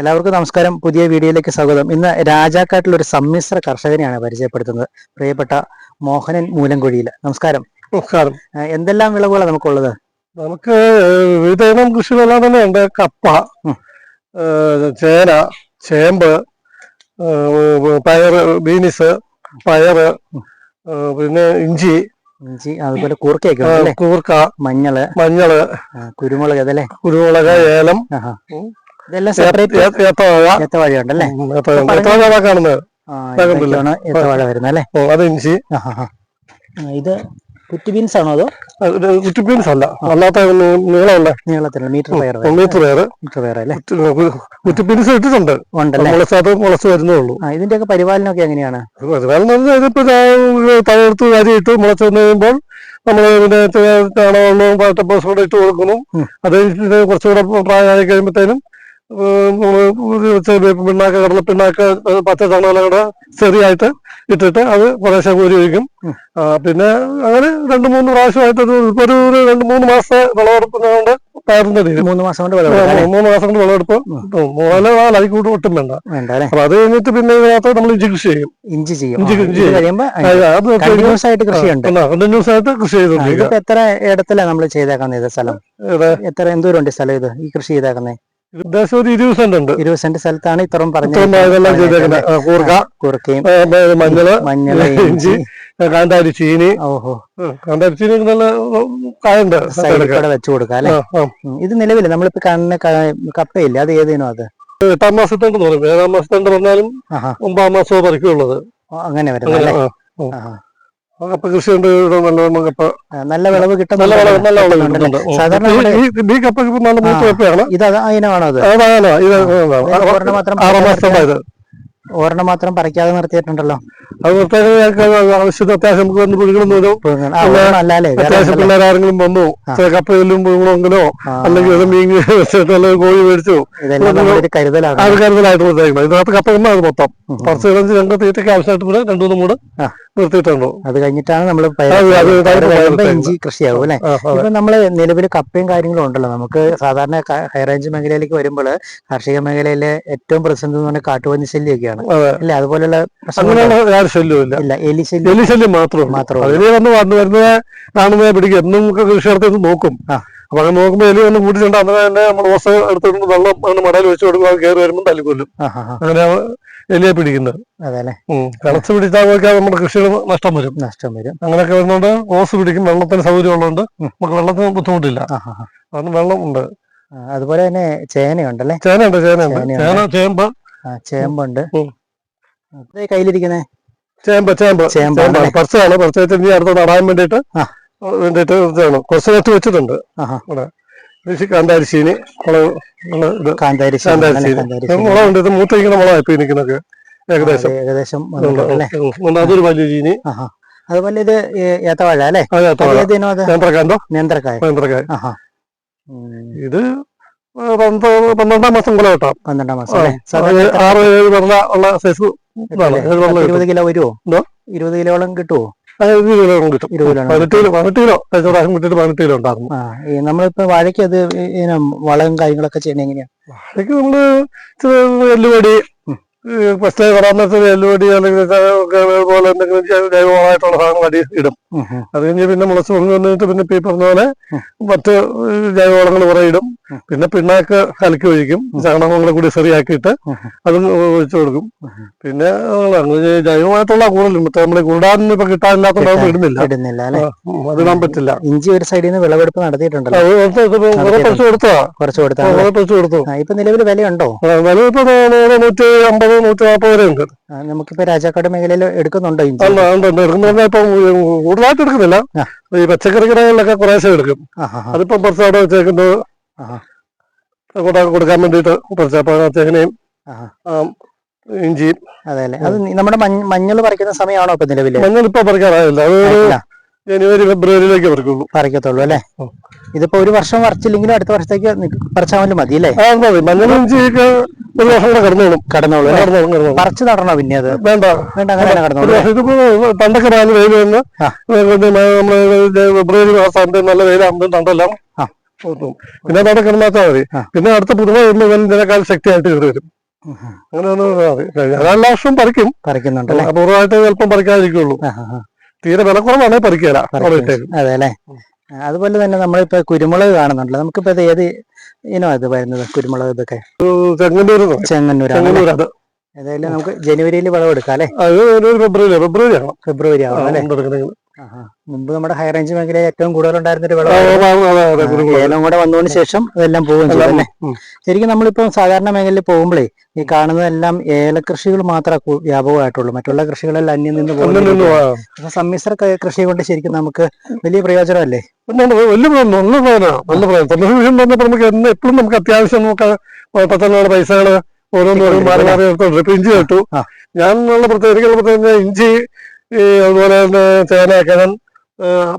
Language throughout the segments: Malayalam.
എല്ലാവർക്കും നമസ്കാരം. പുതിയ വീഡിയോയിലേക്ക് സ്വാഗതം. ഇന്ന് രാജാക്കാട്ടിൽ ഒരു സമ്മിശ്ര കർഷകനെയാണ് പരിചയപ്പെടുത്തുന്നത്. പ്രിയപ്പെട്ട മോഹനൻ മൂലംകുഴിയിൽ. നമസ്കാരം. നമസ്കാരം. എന്തെല്ലാം വിളവുകളാണ് നമുക്കുള്ളത്? നമുക്ക് വിവിധ ഇനം കൃഷികളെല്ലാം തന്നെ ഉണ്ട്. കപ്പ ചേന ചേമ്പ് പയർ ബീനിസ് പയറ് പിന്നെ ഇഞ്ചി ഇഞ്ചി അതുപോലെ കൂർക്കയൊക്കെ കൂർക്ക മഞ്ഞൾ മഞ്ഞൾ കുരുമുളക് അതല്ലേ? കുരുമുളക് ഏലം. ഇതെല്ലാം സെപ്പറേറ്റ് കാണുന്നത് ഏത്തവാഴ. വരുന്നത് അല്ലേ ഉം, അത് ഇഞ്ചി. ഇത് കുറ്റി ബീൻസ് ആണോ അതോ? അത് കുറ്റി ബീൻസ് അല്ല. അല്ലാത്ത നീ- നീളമുള്ള. നീളത്തിലുള്ള മീറ്റർ പയർ മീറ്റർ പേര് മീറ്റർ പയർ അല്ലേ? കുറ്റി ബീൻസ് ഇട്ടിട്ടുണ്ട്. ഉണ്ടല്ലേ? മുളച്ചത് മുളച്ച് വരുന്നേ ഉള്ളൂ ആ ഇതിന്റെയൊക്കെ പരിപാലനമൊക്കെ എങ്ങനെയാണ്? അതുപോലെ ഇതിപ്പോ തകർത്ത് കാര്യമായിട്ട് മുളച്ച് വന്ന് കഴിയുമ്പോൾ നമ്മൾ ഇതിന്റെ പാട്ടപ്പോസും കൂടെ ഇട്ട് കൊടുക്കുന്നു. അത് കുറച്ചുകൂടെ പ്രായമായി കഴിയുമ്പോഴത്തേനും പിണ്ണാക്ക് കടല പിണ്ണാക്ക പച്ച ചാണകം കൂടെ ചെറിയായിട്ട് ഇട്ടിട്ട് അത് കുറേശ്ശെ കോരി ഒഴിക്കും. പിന്നെ അങ്ങനെ രണ്ട് മൂന്ന് പ്രാവശ്യമായിട്ട് ഒരു ഒരു രണ്ട് മൂന്ന് മാസത്തെ വിളവെടുപ്പുന്നതുകൊണ്ട് പയറിന്റെ രീതി. മൂന്ന് മാസം കൊണ്ട് മൂന്ന് മാസം കൊണ്ട് വിളവെടുപ്പ്. മൂന്ന് നാലായി കൂടെ ഒട്ടും വേണ്ട. അപ്പൊ അത് കഴിഞ്ഞിട്ട് പിന്നെ ഇതിനകത്ത് നമ്മൾ ഇഞ്ചി കൃഷി ചെയ്യും. ഇഞ്ചി ചെയ്യും. ഇഞ്ചി- കൃഷി ചെയ്യും. കണ്ടിന്യൂസ് ആയിട്ട് കൃഷിയുണ്ട്. കണ്ടിന്യൂസ് ആയിട്ട് കൃഷി ആ, എത്ര ഇടത്തിലാണ് നമ്മൾ ചെയ്തേക്കുന്നത് സ്ഥലം? എത്ര എന്തോരം ഉണ്ട് സ്ഥലം ഇത് ഈ കൃഷി ചെയ്തേക്കുന്നത്? ഇരുപത് സെന്റ് ഉണ്ട്. ഇരുപത് സെന്റ് സ്ഥലത്താണ് ഇത്രയും പറഞ്ഞത്. കൂർക്ക. മഞ്ഞൾ മഞ്ഞൾ ഇഞ്ചി കാന്താരി ചീനി. ഓഹോ. കാന്താരി ചീനി നല്ല കായുണ്ട്. സൈഡിൽ വെച്ചു കൊടുക്കാം അല്ലെ. ഇത് നിലവിൽ നമ്മളിപ്പോ കാണുന്ന കപ്പയില്ല? അത് ഏതേനോ അത്? എട്ടാം മാസത്തേണ്ട് തോന്നും ഏഴാം മാസത്തേണ്ട് പറഞ്ഞാലും ഒമ്പതാം മാസമോ പറിക്കുള്ളത് അങ്ങനെ വരുന്നത് കപ്പ കൃഷി ഇവിടെ നല്ല കപ്പ നല്ല വിളവ് കിട്ടുന്നുണ്ട് നല്ല വിളവ് കിട്ടുന്നുണ്ട് സാധാരണ ഈ- കപ്പ നല്ല മൂത്ത. കപ്പയാണ്. ഇത് അത്? അതിനാണോ അത് ആറാം മാസത്തേണ്ടായത് ഒരെണ്ണം മാത്രം പറിക്കാതെ നിർത്തിയിട്ടുണ്ടല്ലോ. അത് ആവശ്യത്തിന് അത്യാവശ്യം നമുക്ക് വന്ന് അത്യാവശ്യം പിള്ളേർ ആരെങ്കിലും അല്ലെങ്കിൽ മീൻ വെച്ചിട്ട് കോഴി മേടിച്ചു. അത് കരുതലായിട്ട് നിർത്തിയിരിക്കണം ഇതിനകത്ത് കപ്പ ഒന്നും അത് മൊത്തം. ഉം. കുറച്ച് രണ്ട് തീറ്റയ്ക്ക് ആവശ്യമായിട്ട് രണ്ടു മൂന്നും കൂടെ നിർത്തിയിട്ടുണ്ടോ. അത് കഴിഞ്ഞിട്ടാണ് നമ്മൾ ഇഞ്ചി കൃഷിയാവും അല്ലെ? ഇപ്പൊ നമ്മൾ നിലവിൽ കപ്പയും കാര്യങ്ങളും ഉണ്ടല്ലോ. നമുക്ക് സാധാരണ ഹൈറേഞ്ച് മേഖലയിലേക്ക് വരുമ്പോൾ കാർഷിക മേഖലയിലെ ഏറ്റവും പ്രസിദ്ധം എന്ന് പറഞ്ഞാൽ കാട്ടുപന്നി ശല്യമൊക്കെയാണ് അതെ. അല്ലെ അതുപോലെയുള്ള അങ്ങനെയുള്ള ശല്യവും ഇല്ല. എലി ശല്യം എലി ശല്യം മാത്രമേ മാത്രമേ അതിന് വന്ന് വന്ന് വരുന്നത് കാണുന്നത് പിടിക്കും. എന്നും നമുക്ക് നോക്കും. അപ്പൊ അങ്ങനെ നോക്കുമ്പോൾ എലി വന്ന് കൂട്ടിട്ടുണ്ട് അന്നേരം തന്നെ നമ്മൾ ഓസ എടുത്തിട്ട് വെള്ളം അങ്ങനെ മടയിൽ വെച്ച് കൊടുക്കും അത് കയറി വരുമ്പോൾ തല്ലിക്കൊല്ലും. അങ്ങനെ എലിയെ പിടിക്കുന്നത്. അതെ. കിളച്ച് പിടിച്ചാൽ നോക്കിയാൽ നമ്മുടെ കൃഷികൾ നഷ്ടം വരും. നഷ്ടം വരും. അങ്ങനെയൊക്കെ വരുന്നോണ്ട് ഓസ് പിടിക്കും വെള്ളത്തിന് സൗകര്യം ഉള്ളതുകൊണ്ട് നമുക്ക് വെള്ളത്തിന് ബുദ്ധിമുട്ടില്ല. അതിന് വെള്ളം ഉണ്ട്. അതുപോലെ തന്നെ ചേനയുണ്ടല്ലേ? ചേനയുണ്ട് ചേനയുണ്ട്. ചേനയുണ്ട്. ചേന ചേമ്പ് ചേമ്പുണ്ട്. കയ്യിലിരിക്കുന്നേ? ചേമ്പ് ചേമ്പ്. അല്ലേ? പറിച്ചതാണ്. പറിച്ച് ഇനി അടുത്ത് നടാൻ വേണ്ടിയിട്ട്. വേണ്ടിയിട്ട് ഇതാണ്. കുറച്ച് നേരത്ത് വെച്ചിട്ടുണ്ട്. കൃഷി കാന്താരിശീനി. മുളക് ഉള്ള ഇത്. കാന്താരി ശീലം കാന്താരി അല്ലേ? ശീലം. കാന്താരി ശീലം. മുളകുണ്ട് ഇത് മൂത്തിരിക്കുന്ന മുളകാണ് ഇപ്പൊ നിൽക്കുന്നൊക്കെ ഏകദേശം. ഏകദേശം. അതൊരു വലിയ ചീനി. അതുപോലെ ഇത് ഏത്തവാഴ അല്ലേ? ഏത്തവാഴ. നേന്ത്രക്കായ. നേന്ത്രക്കായ. ഇത് പന്ത്രണ്ടാം മാസം കൂടെ കേട്ടോ. പന്ത്രണ്ടാം മാസം ആറ് ഏഴ് വെള്ള ഉള്ള സൈസ് ഇരുപത് കിലോ വരുമോ എന്തോ? ഇരുപത് കിലോളം കിട്ടുമോ അത് ഇരുപത് കിലോ കിട്ടും. കിലോ പതിനെട്ട് കിലോ. പതിനെട്ട് കിലോ കഴിഞ്ഞ പ്രാവശ്യം കിട്ടിയിട്ട് പതിനെട്ട് കിലോ ഉണ്ടായിരുന്നു. നമ്മളിപ്പോ വാഴയ്ക്ക് അത് വളവും കാര്യങ്ങളൊക്കെ ചെയ്യണ എങ്ങനെയാ? വാഴയ്ക്ക് നമ്മൾ ഇച്ചിരി എല്ലുപൊടി ഫസ്റ്റ് എല്ലുപൊടി അല്ലെങ്കിൽ പോലെ എന്തെങ്കിലും ജൈവ- ജൈവമായിട്ടുള്ള സാധനങ്ങൾ അടി ഇടും. അത് കഴിഞ്ഞ് പിന്നെ മുളച്ച് പൊങ്ങി വന്നിട്ട് പിന്നെ ഈ പറഞ്ഞ പോലെ. മറ്റ് ജൈവവളങ്ങൾ കുറെ ഇടും. പിന്നെ പിണ്ണാക്ക് കലക്കി ഒഴിക്കും. ചാണകങ്ങളെ കൂടി ചെറിയാക്കിയിട്ട് അത് ഒഴിച്ചു കൊടുക്കും. പിന്നെ ജൈവമായിട്ടുള്ള കൂടുതലും നമ്മൾ കൂടാതെ ഇപ്പൊ കിട്ടാനില്ലാത്തതുകൊണ്ട് ഇടുന്നില്ല. ഇടുന്നില്ല അതിടാൻ പറ്റില്ല. ഇഞ്ചി ഒരു സൈഡിൽ നിന്ന് വിളവെടുപ്പ് നടത്തിയിട്ടുണ്ടല്ലോ? കുറച്ച് കുറച്ച് കൊടുത്തു. ഇപ്പൊ നിലവിൽ വിലയുണ്ടോ? വില ഇപ്പൊ നൂറ് നൂറ്റി അമ്പത് നൂറ്റി നാൽപ്പത് വരെ ഉണ്ട് നമുക്കിപ്പോ രാജാക്കാട് മേഖലയിൽ എടുക്കുന്നുണ്ടോ ഇഞ്ചി? അല്ല ഇപ്പം കൂടുതലായിട്ട് എടുക്കുന്നില്ല. ഈ പച്ചക്കറി കടകളിലൊക്കെ കുറേശ്ശെ എടുക്കും. അതിപ്പം കുറച്ച് അവിടെ വെച്ചേക്കുന്നത് കൊടുക്കാൻ വേണ്ടിയിട്ട് ആ, ഇഞ്ചിയും. അതെ അത് നമ്മുടെ മഞ്ഞൾ പറിക്കുന്ന സമയമാണോ ഇപ്പൊ നിലവിൽ മഞ്ഞൾ ഇപ്പൊ പറിക്കാറായില്ല. അത് ജനുവരി ഫെബ്രുവരിയിലേക്ക് പറിക്കുള്ളൂ. പറിക്കത്തുള്ളൂ അല്ലേ. ഇതിപ്പോ ഒരു വർഷം പറിച്ചില്ലെങ്കിലും അടുത്ത വർഷത്തേക്ക് പറിച്ചാൽ മതി മതി അല്ലേ? മതി. മഞ്ഞൾ ഇഞ്ചിയൊക്കെ ഒരു വർഷം കൂടെ കടന്നോളും. കടന്നോളൂ പറിച്ചു നടണോ പിന്നെ അത്? വേണ്ട. വേണ്ട അങ്ങനെ കടന്നോളൂ ഇതിപ്പോ പണ്ടൊക്കെ നല്ല വെയിൽ വന്ന് ഫെബ്രുവരി മാസം നല്ല വെയിലാകുമ്പോൾ തണ്ടെല്ലാം പിന്നെ അതവിടെ കിടന്നാച്ചാൽ മതി. പിന്നെ അടുത്ത പുതുമ വരുമ്പോൾ ഇവൻ ഇതിനേക്കാൾ ശക്തിയായിട്ട് കയറി വരും. അങ്ങനെയാണ് എല്ലാ വർഷവും പറിക്കും. പറിക്കുന്നുണ്ട് അപൂർവമായിട്ട് ചിലപ്പം പറിക്കാതിരിക്കുള്ളൂ. തീരെ വില കുറവാണെങ്കിൽ പറിക്കല. അവിടെ പറിക്കും. ഇട്ടേക്കും. അതെ അല്ലേ? അതുപോലെ തന്നെ നമ്മളിപ്പോ കുരുമുളക് കാണുന്നുണ്ടല്ലോ. നമുക്കിപ്പോ ഇത് ഏത് ഇനോ ഇത് വരുന്നത്? കുരുമുളക് ഇതൊക്കെ? ചെങ്ങന്നൂർ ചെങ്ങന്നൂർ അത്. ഏതായാലും നമുക്ക് ജനുവരിയിൽ വിളവെടുക്കാം അല്ലേ? ഫെബ്രുവരി ഫെബ്രുവരി ആവണം. ഫെബ്രുവരി ആവും അല്ലേ. മുമ്പ് നമ്മുടെ ഹൈ റേഞ്ച് മേഖലയിൽ ഏറ്റവും കൂടുതൽ ഉണ്ടായിരുന്ന ഒരു വിളവ്. ഏലം കൂടെ വന്നതിന് ശേഷം ഇതെല്ലാം പോകും അല്ലേ? ശരിക്കും നമ്മളിപ്പോ സാധാരണ മേഖലയിൽ പോകുമ്പോഴേ ഈ കാണുന്നതെല്ലാം ഏലകൃഷികൾ മാത്രമേ വ്യാപകമായിട്ടുള്ളൂ. മറ്റുള്ള കൃഷികളെല്ലാം അന്യം നിന്ന് പോകുന്നു അപ്പൊ സമ്മിശ്ര കൃഷി കൊണ്ട് ശരിക്കും നമുക്ക് വലിയ പ്രയോജനമല്ലേ? വലിയ നല്ല പ്രയോജനം നല്ല പ്രയോജനം. പറഞ്ഞപ്പോൾ നമുക്ക് എന്ന് എപ്പോഴും നമുക്ക് അത്യാവശ്യം നമുക്ക് പെട്ടെന്നുള്ള പൈസകൾ ഓരോന്ന് ഓരോ മാറി മാറി ഇഞ്ചി കിട്ടു ഞാൻ ഞാനുള്ള പ്രത്യേക ഇഞ്ചി ഈ അതുപോലെ തന്നെ ചേന കിഴൻ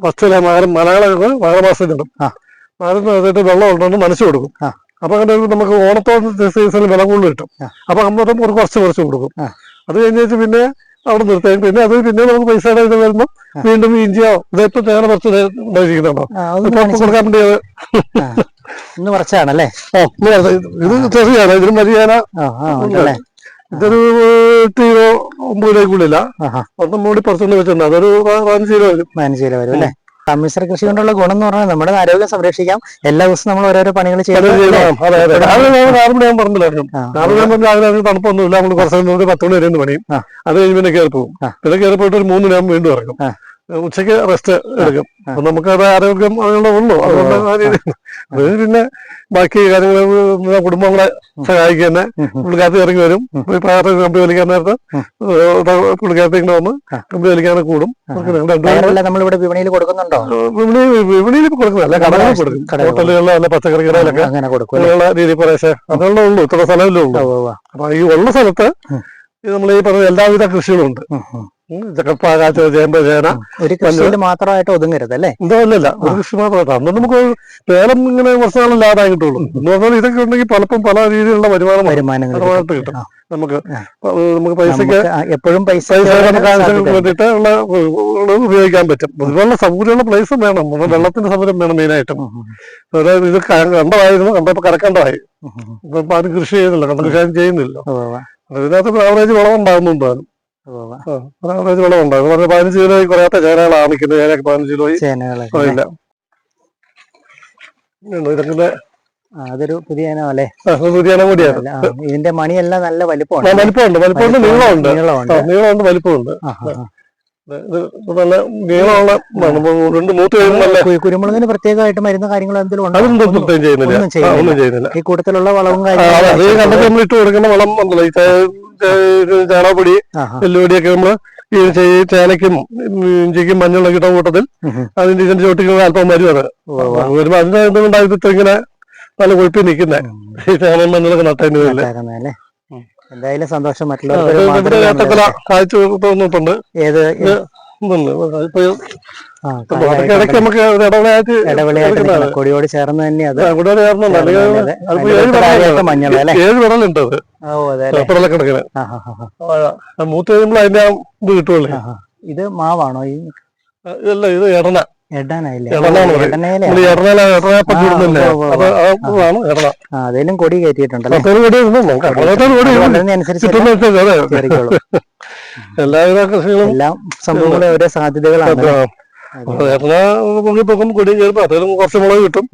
പച്ചില മകരം മലകളൊക്കെ മകരമാസം കിട്ടും ആ. മകരം എന്നിട്ട് വെള്ളം ഉണ്ടെന്ന് മനസ്സ് കൊടുക്കും. അപ്പൊ അങ്ങനെ നമുക്ക് ഓണത്തോട് സീസണിൽ വില കൂടുതൽ കിട്ടും. അപ്പൊ അമ്മത്തും ഒരു കുറച്ച് കുറച്ച് കൊടുക്കും. അത് കഴിഞ്ഞിട്ട് പിന്നെ അവിടെ നിർത്തുകയും പിന്നെ അത് പിന്നെ നമുക്ക് പൈസയുടെ ഇത് വരുമ്പോൾ വീണ്ടും ഇഞ്ചിയോ ഇതിപ്പോ ചേന കുറച്ച് ഉണ്ടായിരിക്കുന്നുണ്ടോ? കൊടുക്കാൻ വേണ്ടി ഇന്ന് കുറച്ചാണല്ലേ? ഇത് ചെറിയാണ് ഇതിനും വലിയ ഇതൊരു എട്ട് കിലോ ഒമ്പത് കിലോക്കുള്ളില്ല ഒന്നും മൂടി പുറത്തുകൊണ്ട് വെച്ചിട്ടുണ്ട് അതൊരു പതിനഞ്ച് കിലോ വരും. പതിനഞ്ച് കിലോ വരും അല്ലേ? സമ്മിശ്ര കൃഷി കൊണ്ടുള്ള ഗുണം എന്ന് പറഞ്ഞാൽ നമ്മുടെ ആരോഗ്യം സംരക്ഷിക്കാം. എല്ലാ ദിവസവും നമ്മൾ ഓരോരോ പണികൾ ചെയ്യാം തണുപ്പൊന്നുമില്ല. നമ്മൾ കുറച്ച് നേരം പത്ത് മണി വരെ പണിയും. അത് കഴിഞ്ഞ് പിന്നെ കയറി പോകും പിന്നെ കയറി പോയിട്ട് ഒരു മൂന്ന് ഞാൻ വീണ്ടും ഇറങ്ങും. ഉച്ചയ്ക്ക് റെസ്റ്റ് എടുക്കും. അപ്പൊ നമുക്കത് ആരോഗ്യം അതിനുള്ള ഉള്ളൂ അതുകൊണ്ട് അത് പിന്നെ ബാക്കി കാര്യങ്ങൾ കുടുംബങ്ങളെ സഹായിക്കുക തന്നെ. പുള്ളിക്കാരത്ത് ഇറങ്ങി വരും. പ്രാർത്ഥന കമ്പി വലിക്കാൻ നേരത്തെ. പുള്ളിക്കാരത്ത് ഇങ്ങനെ വന്ന് കമ്പി വലിക്കാൻ കൂടും. നമ്മളിവിടെ വിപണിയിൽ കൊടുക്കുന്നുണ്ടോ? വിപണി വിപണിയിൽ കൊടുക്കുന്നില്ല. കടകളിൽ കൊടുക്കും. ഹോട്ടലുകളിലെ അല്ല പച്ചക്കറി കടയിലൊക്കെ കൊടുക്കും അല്ലേ? അങ്ങനെയുള്ള ഉള്ളു കുറേശ്ശെ അതുള്ള ഉള്ളൂ. ഇത്ര സ്ഥലമല്ലേ ഉള്ളൂ. അപ്പൊ ഈ ഉള്ള സ്ഥലത്ത്. നമ്മൾ ഈ പറഞ്ഞ എല്ലാവിധ കൃഷികളും ഉണ്ട് ചേമ്പ് ചേന ഒരു കൃഷിയിൽ മാത്രമായിട്ട് ഒതുങ്ങരുത് അല്ലേ? ഇതൊന്നുമല്ല ഒരു കൃഷി മാത്രമായിട്ട് അന്ന് നമുക്ക് വേലം ഇങ്ങനെ കുറച്ച് നാളും ലാഭമായി കിട്ടുള്ളൂ എന്ന് പറഞ്ഞാൽ ഇതൊക്കെ ഉണ്ടെങ്കിൽ പലപ്പം പല രീതിയിലുള്ള വരുമാനം വരുമാനമായിട്ട് കിട്ടും. നമുക്ക് നമുക്ക് പൈസക്ക് എപ്പോഴും പൈസ നമുക്ക് ആവശ്യങ്ങൾക്ക് വേണ്ടിയിട്ട് ഉള്ള ഉപയോഗിക്കാൻ പറ്റും. ഇതുപോലുള്ള സൗകര്യമുള്ള പ്ലേസും വേണം. വെള്ളത്തിന്റെ സൗകര്യം വേണം മെയിനായിട്ടും അതായത് ഇത് കണ്ടതായിരുന്നു കണ്ടമായിരുന്നു കണ്ടപ്പോ കരക്കണ്ടമായി. ഇപ്പൊ ആരും കൃഷി ചെയ്യുന്നില്ല കണ്ട കൃഷി ചെയ്യുന്നില്ല. അതിനകത്ത് ആവറേജ് വളം ഉണ്ടാകുന്നുണ്ട്. താനും ഉവ്വ് ഉവ്വ്. ആവറേജ് വളം ഉണ്ടാകും പറഞ്ഞ പതിനഞ്ച് കിലോ കുറയാത്ത ചേനകളാണ് നിൽക്കുന്നത്. ചേനയൊക്കെ പതിനഞ്ച് കിലോ ഇല്ല. ഇതൊക്കെ അതൊരു പുതിയ ഇനം അല്ലേ? പുതിയ കൂടിയാണ്. അല്ല, ആ, ഇതിന്റെ മണിയെല്ലാം നല്ല ആ, വലിപ്പമാണ് വലിപ്പമുണ്ട്. വലിപ്പമുണ്ട്. നീളമുണ്ട്. നീളമുണ്ട്. വലിപ്പമുണ്ട്. ഇത് ഇത് നല്ല നീളമുള്ള മ- രണ്ട് മൂത്ത് കഴിയുമ്പോൾ കുരുമുളകിന് പ്രത്യേകമായിട്ട് മരുന്ന് കാര്യങ്ങൾ എന്തെങ്കിലും ഉണ്ടോ അതൊന്നും ഒന്നും- പ്രത്യേകം ചെയ്യുന്നില്ല ഒന്നും ചെയ്യുന്നില്ല. ഈ കൂട്ടത്തിലുള്ള വളവും കാര്യങ്ങളും നമ്മൾ ഇട്ട് കൊടുക്കുന്ന വളം ഉണ്ടല്ലോ ഈ ചാണകപ്പൊടി. എല്ലുപൊടിയൊക്കെ നമ്മൾ ഈ ചേനയ്ക്കും ഇഞ്ചിക്കും മഞ്ഞളൊക്കെ ഇട്ട കൂട്ടത്തിൽ. അതിന്റെ ഇതിന്റെ ചോട്ടിക്കുന്ന അല്പം വരും അത് ഉവ്വ് ഉവ്വ്. വരുമ്പോ അതിന്റെ ഇതുകൊണ്ടാണ് ഇത്ര ഇങ്ങനെ നല്ല കൊഴുപ്പി നിൽക്കുന്നത്. ഈ ചേനയും മഞ്ഞളൊക്കെ നട്ടതിന്. എന്തായാലും സന്തോഷം. മറ്റുള്ളവർക്ക് കാഴ്ച തോന്നിട്ടുണ്ട് ഏത്? ഇടയ്ക്ക് നമുക്ക് ഇടവേളയായിട്ട് കൊടിയോട് ചേർന്ന് തന്നെ അത് ചേർന്നുണ്ട്. അതിന്റെ ഏഴ്. മഞ്ഞൾ വിടലുണ്ട് അത്. മൂത്ത് കഴിയുമ്പോൾ അതിന്റെ ഇത്. ഇത് മാവാണോ ഈ? ഇതല്ല ഇത് എടന. അതിലും കൊടി കയറ്റിയിട്ടുണ്ടല്ലോ എല്ലാ കൃഷികളും എല്ലാം സംഭവങ്ങളും ഓരോ സാധ്യതകളാണ് എടന പൊങ്ങിപ്പൊക്കും കൊടി കയറുമ്പോ അതിലും കുറച്ച് മുളക് കിട്ടും.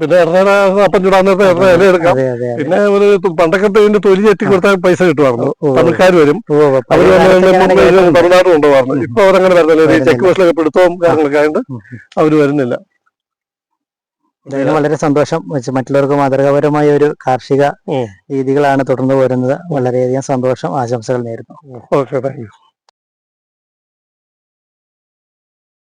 പിന്നെ എടന അപ്പം ചൂടാൻ നേരത്തെ ഇല എടുക്കാം. പിന്നെ ഒരു പണ്ടൊക്കെ ഇതിന്റെ തൊലി ചെത്തി കൊടുത്താൽ പൈസ കിട്ടുമായിരുന്നു. തമിഴ്ക്കാർ വരും. അവർ അവർ. തമിഴ്നാട് കൊണ്ടുപോകാറുണ്ട്. ഇപ്പൊ അവരങ്ങനെ വരുന്നില്ല. ചെക്ക് പോസ്റ്റിലൊക്കെ പിടുത്തവും കാര്യങ്ങളൊക്കെ ആയതുകൊണ്ട് ഉം. അവർ വരുന്നില്ല. വളരെ സന്തോഷം മറ്റുള്ളവർക്ക് മാതൃകാപരമായ ഒരു കാർഷിക രീതികളാണ് തുടർന്നു പോരുന്നത് വളരെയധികം സന്തോഷം ആശംസകൾ നേരുന്നു. Okay thank you.